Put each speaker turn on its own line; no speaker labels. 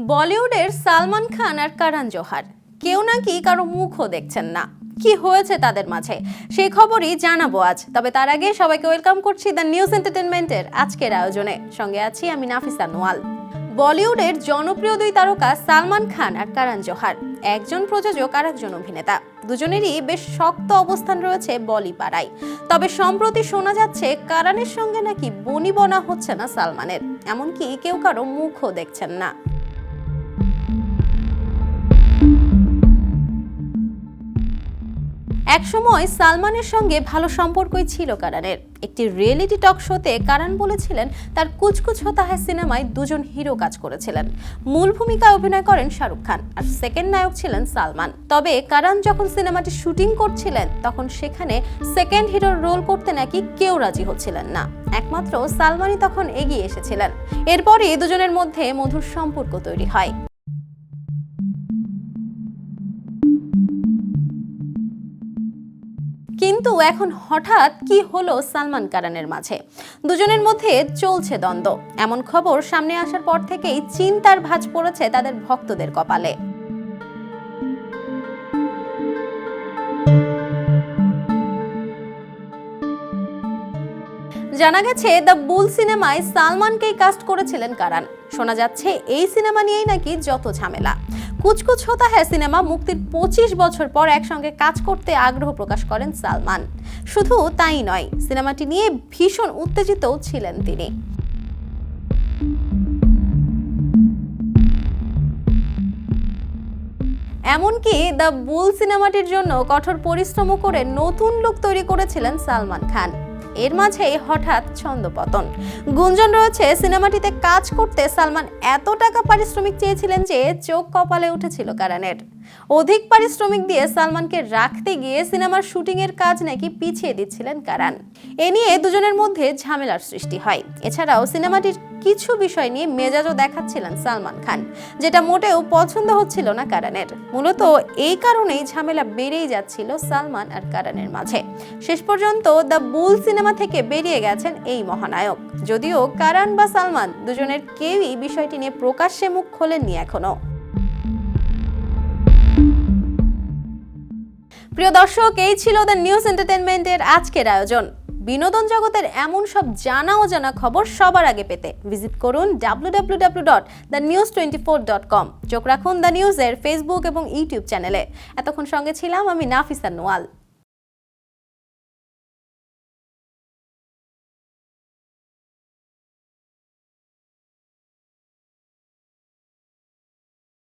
বলিউডের সালমান খান আর কারণ জোহার। কেউ নাকি কারও মুখও দেখছেন না। কি হয়েছে তাদের মাঝে? সেই খবরই জানাব আজ। তবে তার আগে সবাইকে ওয়েলকাম করছি দ্য নিউজ এন্টারটেনমেন্টের আজকের আয়োজনে। সঙ্গে আছি আমি নাফিসা নোয়াল। বলিউডের জনপ্রিয় দুই তারকা সালমান খান আর কারণ জোহার। একজন প্রযোজক আর একজন অভিনেতা। দুজনেরই বেশ শক্ত অবস্থান রয়েছে বলি পাড়ায় তবে সম্প্রতি শোনা যাচ্ছে কারানের সঙ্গে নাকি বনিবনা হচ্ছে না সালমানের। এমনকি কেউ কারও মুখও দেখছেন না। একসময় সালমানের সঙ্গে ভালো সম্পর্কই ছিল কারানের। একটি রিয়েলিটি টক শোতে কারান বলেছিলেন, তার কুচকুচ হতা হ্যায় সিনেমায় দুজন হিরো কাজ করেছিলেন। মূল ভূমিকায় অভিনয় করেন শাহরুখ খান আর সেকেন্ড নায়ক ছিলেন সালমান। তবে কারান যখন সিনেমাটি শুটিং করছিলেন, তখন সেখানে সেকেন্ড হিরোর রোল করতে নাকি কেউ রাজি হচ্ছিলেন না। একমাত্র সালমানই তখন এগিয়ে এসেছিলেন। এরপরই দুজনের মধ্যে মধুর সম্পর্ক তৈরি হয়। কিন্তু এখন হঠাৎ কি হলো সালমান কারানের মাঝে? দুজনের মধ্যে চলছে দ্বন্দ্ব। এমন খবর সামনে আসার পর থেকেই চিন্তার ভাঁজ পড়েছে তাদের ভক্তদের কপালে। জানা গেছে, দ্য বুল সিনেমায় সালমানকেই কাস্ট করেছিলেন কারান। শোনা যাচ্ছে, এই সিনেমা নিয়েই নাকি যত ঝামেলা। কুচকুচ হতা হ্যায় সিনেমা মুক্তির পঁচিশ বছর পর একসঙ্গে কাজ করতে আগ্রহ প্রকাশ করেন সালমান। শুধু তাই নয়, সিনেমাটি নিয়ে ভীষণ উত্তেজিতও ছিলেন তিনি। এমনকি দ্য বুল সিনেমাটির জন্য কঠোর পরিশ্রমও করে নতুন লুক তৈরি করেছিলেন সালমান খান। এর মাঝেই হঠাৎ ছন্দপতন। গুঞ্জন রয়েছে, সিনেমাটিতে কাজ করতে সালমান এত টাকা পারিশ্রমিক চেয়েছিলেন যে চোখ কপালে উঠেছিল কারানের। অধিক পারিশ্রমিক দিয়ে সালমানকে রাখতে গিয়ে সিনেমার শুটিং এর কাজ নাকি পিছিয়ে দিচ্ছিলেন কারান। এ নিয়ে দুজনের মধ্যে ঝামেলার সৃষ্টি হয়। এছাড়াও সিনেমাটির কিছু বিষয় নিয়ে মেজাজও দেখাচ্ছিলেন সালমান খান, যেটা মোটেও পছন্দ হচ্ছিল না কারানের। মূলত এই কারণেই ঝামেলা বেড়েই যাচ্ছিল সালমান আর কারানের মাঝে। শেষ পর্যন্ত দ্য বুল সিনেমা থেকে বেরিয়ে গেছেন এই মহানায়ক। যদিও কারান বা সালমান দুজনের কেউই বিষয়টি নিয়ে প্রকাশ্যে মুখ খোলেননি এখনও। প্রিয় দর্শক, এই ছিল দ্য নিউজ এন্টারটেনমেন্টের আজকের আয়োজন। বিনোদন জগতের এমন সব জানা অজানা খবর সবার আগে পেতে ভিজিট করুন W W W dot the news twenty four dot com চোখ রাখুন দ্য নিউজের ফেসবুক এবং ইউটিউব চ্যানেলে এতক্ষণ সঙ্গে ছিলাম আমি নাফিসা নোয়াল।